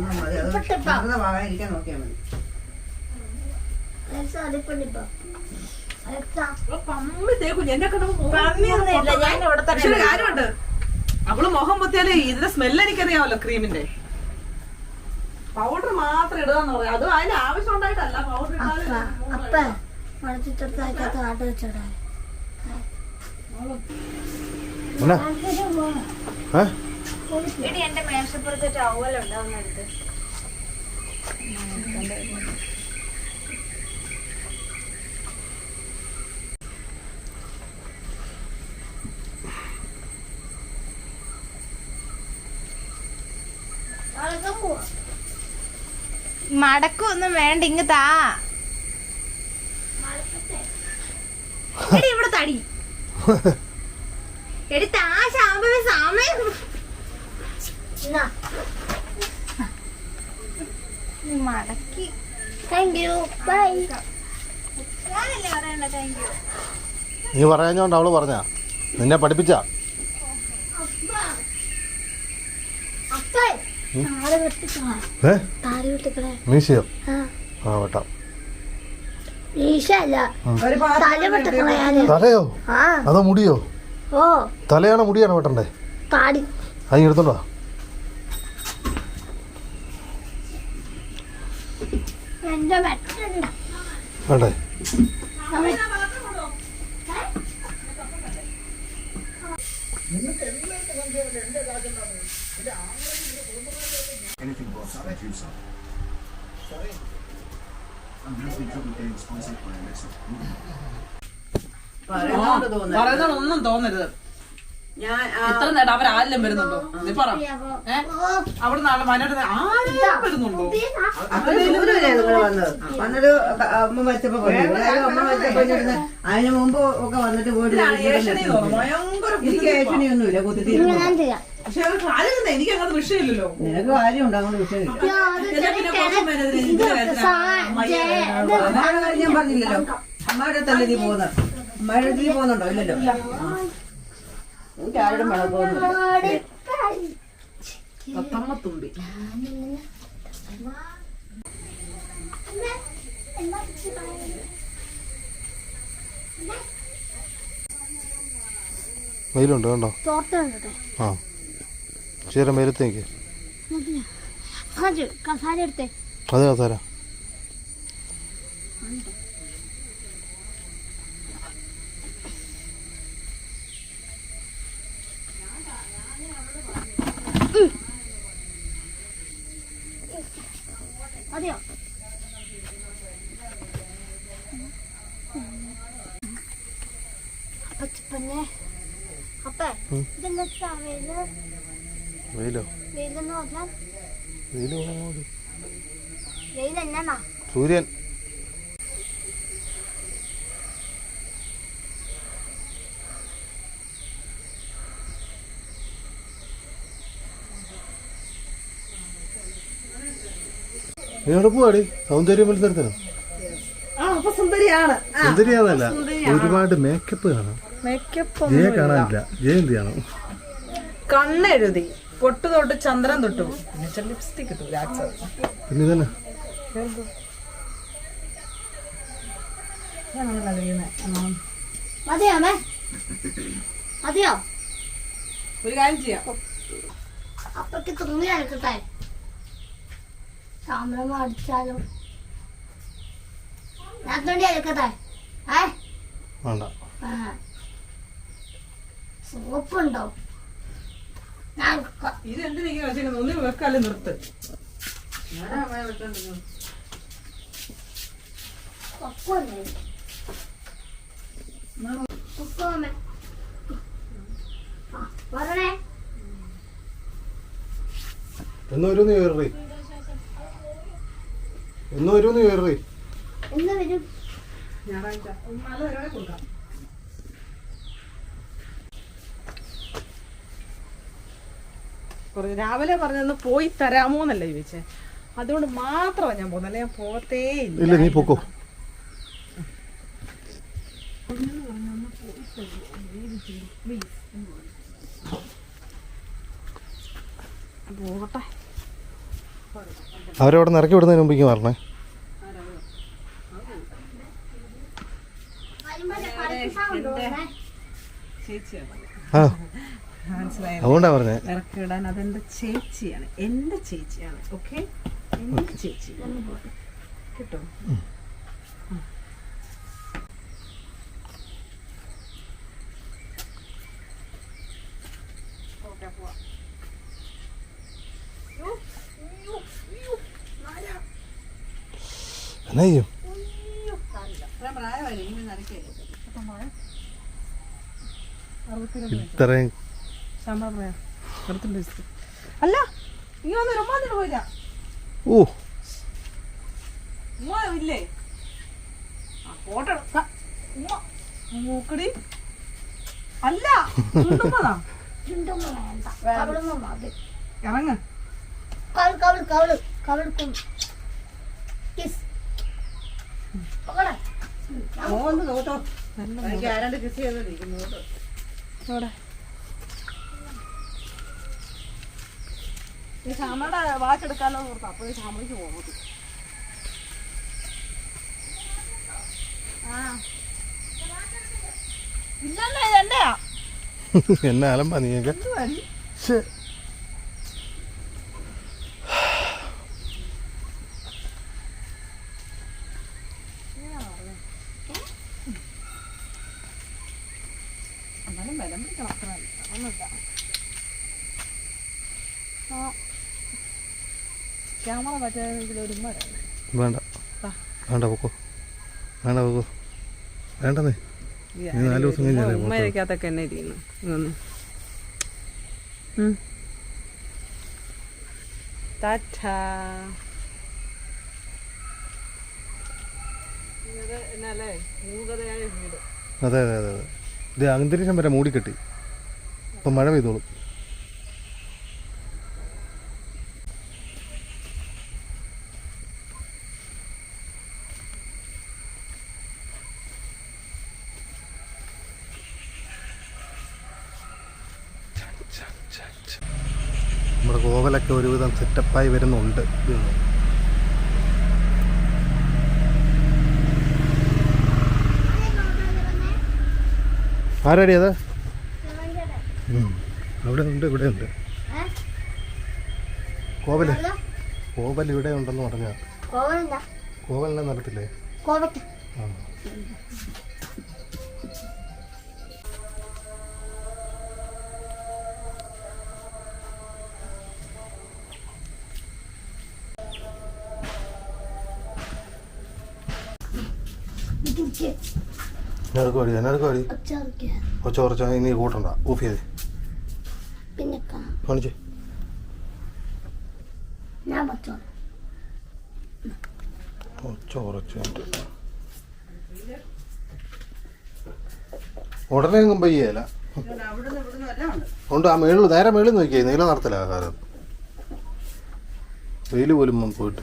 മതി. അത് നോക്കിയാൽ കാര്യമുണ്ട്. അവൾ മുഖം പൊത്തിയാൽ ഇതിന്റെ സ്മെല്ല് എനിക്കറിയാമല്ലോ ക്രീമിന്റെ. പൗഡർ മാത്രം ഇടുകയെന്ന് പറയാം. അതും അതിന് ആവശ്യം ഉണ്ടായിട്ടല്ല പൗഡർ അപ്പ എടി എന്റെ മേശപ്പുറത്ത് ടവലുണ്ട് ഒന്നെടുത്ത് മടക്കൊന്നും വേണ്ട ഇങ്ങ് താ. എടി ഇവിടെ തടി. എടി താ ശാമ്പ സമയം. മടക്കി. താങ്ക് യു ബൈ നീ പറയാഞ്ഞോണ്ട് അവൾ പറഞ്ഞ. നിന്നെ പഠിപ്പിച്ച. മീശയോ? ആ. വെട്ടാം. തലയോ? അതോ മുടിയോ? തലയാണോ മുടിയാണോ വെട്ടണ്ടേ? താടി. എടുത്തോണ്ടോ എന്റെ വെട്ടണ്ട വേണ്ടേ Anything but a juicer. I'm happy trouble getting sponsored by Alexa. പറയുന്നോണ്ട് തോന്നുന്നു പറയുന്നത് ഒന്നും തോന്നരുത് ഞാൻ ആ, ഇത്ര നേരം അവർ ആരെല്ലാം വരുന്നുണ്ടോ? നീ പറ. അവിടെ നാളെ വയനാട് ആരെല്ലാം വരുന്നുണ്ടോ? വന്നിട്ട് അമ്മ പോയി. അമ്മ വെച്ചപ്പോ ഇരുന്ന് അതിന് മുമ്പ് ഒക്കെ വന്നിട്ട് ഏഷണി ഭയങ്കര എനിക്ക് ഏഷണിയൊന്നുമില്ല പക്ഷെ അങ്ങനത്തെ വിഷയമില്ലല്ലോ. നിനക്ക് കാര്യമുണ്ട് അങ്ങോട്ട് വിഷയമില്ല. ഞാൻ പറഞ്ഞില്ലല്ലോ. അമ്മയുടെ തല്ലി നീ പോകുന്നത്? അമ്മയുടെ അടുത്ത് പോകുന്നുണ്ടോ? ഇല്ലല്ലോ. എനിക്ക് ആരോടും പത്തമ്മ തുമ്പി. വെയിലുണ്ട്? കണ്ടോ? ആ. ചേരം വെയിലത്തേക്ക് കസാര എടുത്തേ. അതെ കസാര. സൂര്യൻ. നീ സൗന്ദര്യം പോവാടി? സൗന്ദര്യ മത്സരത്തിന് ആ അപ്പൊ സുന്ദരിയാണ്. സുന്ദരിയാന്നല്ല ഒരുപാട് മേക്കപ്പ് കാണാം. മേക്കപ്പ് ജയ കാണാനില്ല. ജയ എന്ത് കാണാം കണ്ണെഴുതി. പൊട്ടു തൊട്ട് ചന്ദ്രൻ തൊട്ടു. പിന്നെ ലിപ്സ്റ്റിക് ഇട്ടു പിന്നെ അമ്മേ? അതെയോ ഒരു കാര്യം ചെയ്യാം. അപ്പക്ക് തുണി അലക്കട്ടെ. താമ്രം അടിച്ചാലോ. ഞാൻ തുണി ഏ? വേണ്ട. ആ. സോപ്പുണ്ടോ? ഇത് എന്തിനാ വെച്ചേക്കുന്നത് ഒന്ന് വെക്കാല്ലേ നിർത്ത്. കയറി കയറി എന്ന് വരും? ഞായറാഴ്ച. കൊടുക്കാം. കുറേ രാവിലെ പറഞ്ഞൊന്ന് പോയി തരാമോ എന്നല്ല ചോദിച്ചേ. അതുകൊണ്ട് മാത്രമാണ് ഞാൻ പോകുന്നത്. അല്ലെ? ഞാൻ പോകത്തേ ഇല്ല. നീ പോക്കോ. പോകട്ടെ. അവരവിടെ നിന്ന് ഇറക്കി വിടുന്നതിന് മുമ്പ് മാറണേ പറഞ്ഞേ ആ. അതുകൊണ്ടാ പറഞ്ഞേ. ഇറക്കിടാൻ അതെന്റെ ചേച്ചിയാണ്. എന്റെ ചേച്ചിയാണ്. ഓക്കെ? എന്റെ ചേച്ചി. കിട്ടും? എന്നാ ചെയ്യും? ഇത്രയും അല്ല നീ വന്ന് ഉമ്മാന്നിട്ട് പോയില്ല ഓ ഉമ്മ ഇല്ലേ ആ ഫോട്ടോ എടുക്ക ഉമ്മ നോക്കടി അല്ല ചുണ്ടുമ്മതാ. ഇറങ്ങ് കവിൾ കവിൾ കവിൾ കവിൾക്കും കിസ് പകടാ മോന്ന് നോട്ടോ ആരാണ്ട് കിസ് ചെയ്തോണ്ടിരിക്കുന്നു നോട്ടോ ഈ ശ്യാമയുടെ വാച്ച് എടുക്കാലോ ഓർത്ത്. അപ്പൊ ഈ ശ്യാമയ്ക്ക് പോകും. ആ. ഇല്ലല്ലേ ഇതെന്റെയാ? എന്നാ അലമ്പാ നീയൊക്കെ ശ്ശെ. പറ്റുമെങ്കിൽ ഒരു വേണ്ട. വേണ്ട പൊക്കോ. വേണ്ട പൊക്കോ. ഇനി നാല് ദിവസം കഴിഞ്ഞാലേ ഇരിക്കുന്നു. ഇതൊന്ന്. ടാറ്റാ. അതെ അതെ അതെ അതെ. ഇത് അന്തരീക്ഷം വരെ മൂടിക്കെട്ടി. ഇപ്പം മഴ പെയ്തോളും. വരുന്നുണ്ട്. ആരാടി അത്. അവിടെ ഉണ്ട് ഇവിടെ ഉണ്ട്. കോവൽ. കോവൽ ഇവിടെ ഉണ്ടെന്ന് പറഞ്ഞ. കോവലിനെ നടത്തില്ലേ? ആ. ഒച്ചറിക്കുക ഒച്ച കുറച്ച ഇനി കൂട്ടണ്ട. ഊഫ് ചെയ്തേ. കാണിച്ചേ ഒച്ച കുറച്ച് ഉടനെ എങ്ങും പയ്യല്ല ഉണ്ട് ആ മേളിൽ നേരെ മേളിൽ നോക്കിയേ നീല നടത്തില്ല ആഹാരം. വെയിൽ പോലും പോയിട്ട്.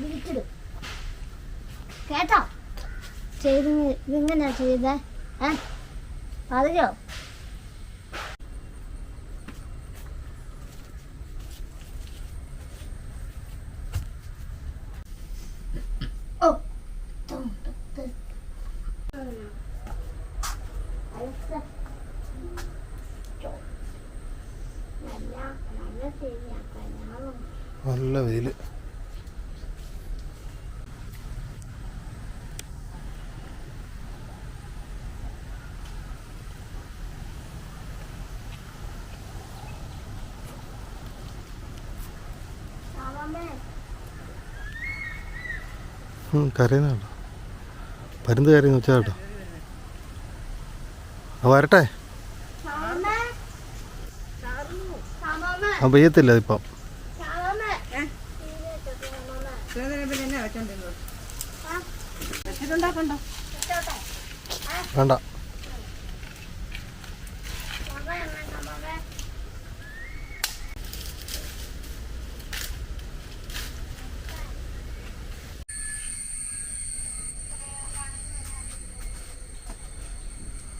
വിളിച്ചിടും കേട്ടോ? ചെയ്ത് ഇതെങ്ങനെയാ ചെയ്തേ? ഏ? അറിയോ ഓ tum, tum, tum. Alexa. നല്ല നല്ല വെയിൽ. കരയുന്നുണ്ടോ പരുന്ത് കരയുന്ന വെച്ചാട്ടോ വരട്ടെ. ആ പെയ്യത്തില്ല ഇപ്പം വേണ്ട.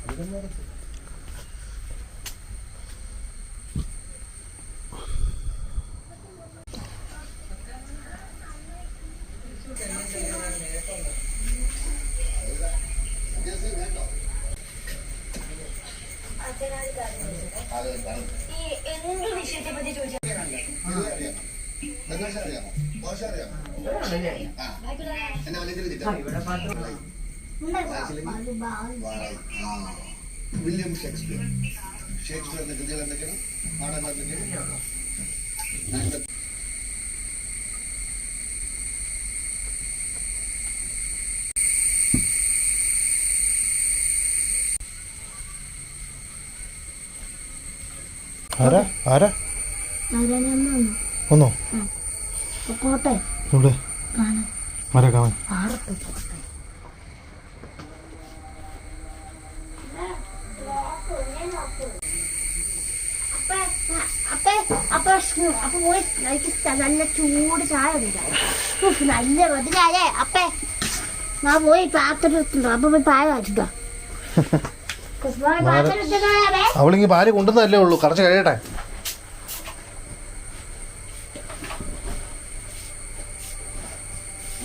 ഈ വില്യം ഷേക്സ്പിയർ. ഷേക്സ്പിയറിന്റെ കൃതികൾ എന്തൊക്കെയാണ്? നാടകങ്ങൾ എന്തൊക്കെയാണ് ആരാ? ആരാ? ഒന്നോ കോട്ടെ അപ്പൊ പോയി. എനിക്ക് നല്ല ചൂട് ചായ കുടിക്കാം നല്ല മധുരായേ അപ്പേ ഞാൻ പോയി പാത്രം എടുത്തിട്ടോ അപ്പൊ പോയി പായ വെച്ചിട്ടോ പാത്രം എടുത്തിട്ടോ അവളിങ്ങി പാൽ കൊണ്ടുവന്നതല്ലേ ഉള്ളൂ. കറച്ച് കഴിയട്ടെ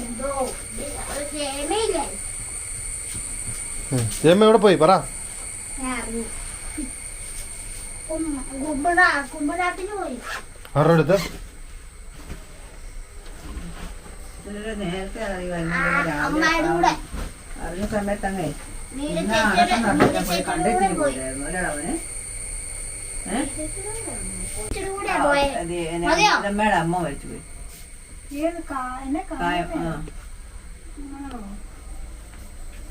എന്തോ ഒരു ക്ഷമയില്ലേ ജയമ്മ എവിടെ പോയി പറ കുമ്പട കുമ്പടാത്തിന് പോയി ആരുടെ അടുത്ത് ഇതിലൊരു നേരത്തെ അറിയുക അമ്മയുടെ കൂടെ അറിഞ്ഞ സമയത്ത് അങ്ങേ വീട് ഇന്ന് അടക്കം എവിടെ പോയി? പറ. ആരുടെ? അമ്മയുടെ അമ്മ മരിച്ചു പോയി കായം ആ.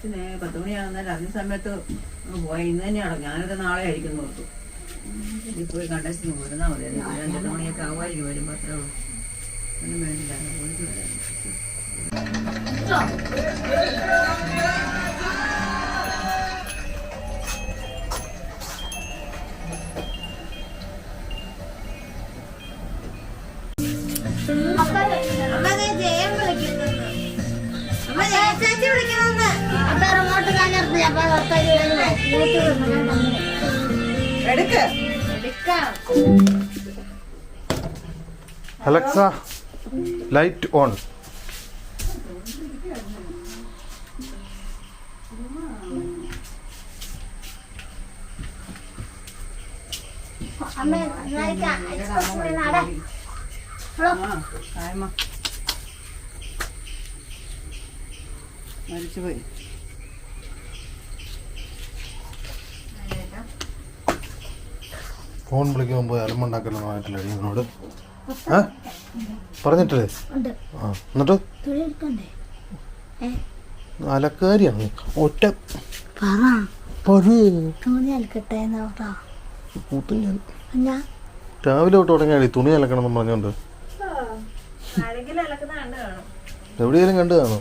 പിന്നെ പത്ത് മണിയാകുന്നേരം അറിഞ്ഞ സമയത്ത് പോയ ഇന്ന് തന്നെയാണോ ഞാനൊക്കെ നാളെ ആയിരിക്കും ഓർത്തു. ഇനി പോയി കണ്ടെത്തി പോരുന്നാ മതി. രണ്ട് മണിയൊക്കെ ആവുമായിരിക്കും വരുമ്പോൾ അത്രേ ഉള്ളൂ. ഒന്നും വേണ്ടില്ല. പോയിട്ട് വരാം. അലക്സ ലൈറ്റ് ഓൺ അമ്മ മരിച്ചുപോയി ഫോൺ വിളിക്കാൻ പോയി അലമ്പുണ്ടാക്കലെന്നായിട്ടില്ല എന്നോട് ഏ? പറഞ്ഞിട്ടില്ലേ? ഉണ്ട്. ആ എന്നിട്ട്? അലക്കാരിയാണ്. ഒറ്റ. രാവിലെ തൊട്ട് തുടങ്ങിയാടി. തുണി അലക്കണം എന്ന് പറഞ്ഞോണ്ട് എവിടെയെങ്കിലും കണ്ടു കാണും.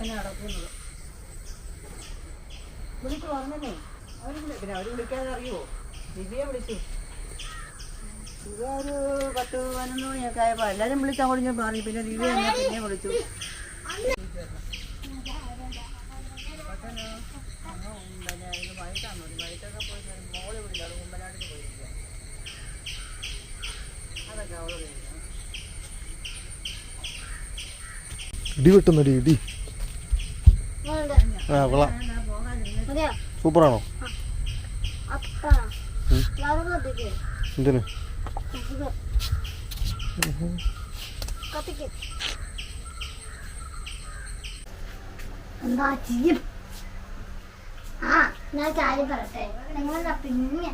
വെള്ളം നടക്കുന്നത്. വിളിച്ചു പറഞ്ഞേ അവർ വിളി- പിന്നെ അവർ വിളിക്കാതെ അറിയുമോ ദിവ്യ വിളിച്ചു. ദിവ്യ ഒരു പത്ത് പതിനൊന്ന് മണിയൊക്കെ ആയപ്പോ എല്ലാരും വിളിച്ചാൽ ഞാൻ പറഞ്ഞു പിന്നെ ദിവ്യ എന്നെ പിന്നെ വിളിച്ചു. ഇടി വെട്ടുന്നടി ഇടി. ആ കൊള്ളാം സൂപ്പറാണോ? എന്തിന്? എന്താ ചെയ്യും? ആ ഞാൻ കാര്യം പറയട്ടെ. നിങ്ങളുടെ പിന്നെ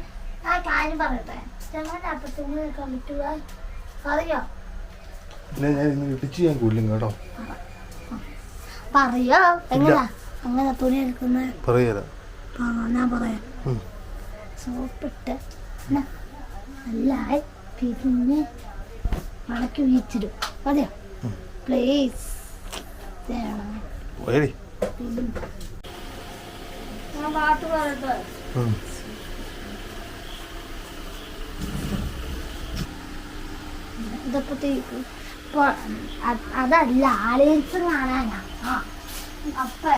ആ കാര്യം പറയട്ടെ. ഞങ്ങളുടെ അപ്പത്തിന് കളിക്കുക അറിയോ പറയോ? ഞാൻ ഇന്ന് ഇടിച്ച് ഞാൻ കൊല്ലും കേട്ടോ. പറയോ? എങ്ങനാ? അങ്ങനെ തുണി എടുക്കുന്ന പറയല. ഞാൻ പറയാം. സോപ്പിട്ട് നല്ല തിരിഞ്ഞ് മടക്കി വീച്ചിടും മതിയോ പ്ലീസ് പാട്ട് പറയട്ടെ. ഇതപ്പത്തേക്ക് അതല്ല ആലോചിച്ചു കാണാനാ. അപ്പ